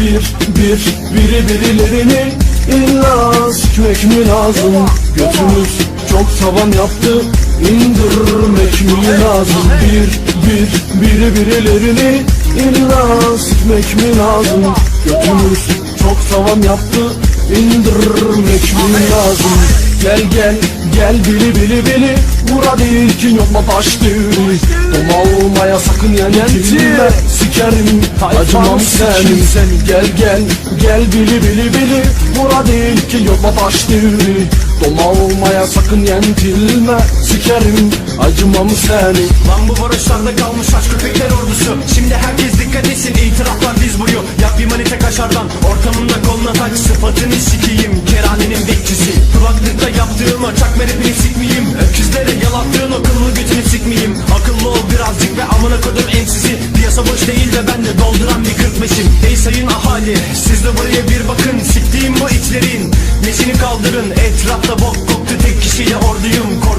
Bir, bir, biri birilerini illa sikmek mi lazım? Götümüz çok tavan yaptı indirmek mi lazım? Bir, bir, biri birilerini illa sikmek mi lazım? Götümüz çok tavan yaptı indirmek mi lazım? Gel gel gel bili bili bili Bura değil ki yok mu taş Doma olmaya sakın yenentilme Sikerim acımam senin Gel gel gel bili bili bili. Bura değil ki mu taş düğünü Doma olmaya sakın yentilme. Sikerim acımam senin Lan bu varoşlarda kalmış aç köpekler ordusu. Şimdi herkes dikkat etsin itiraflar diz boyu Yap bir manite kaşardan ortamında koluna taç. Sıfatını sikiyim keranenin bekçisi. Kulaklıkta yaptığım açak merepini sikmeyeyim sıfırdım emsizi Piyasa boş değil de ben de dolduran bir kırkmeşim Ey sayın ahali siz de buraya bir bakın. Siktiğim bu itlerin leşini kaldırın? Etrafta bok koktu tek kişiyle orduyum. Kork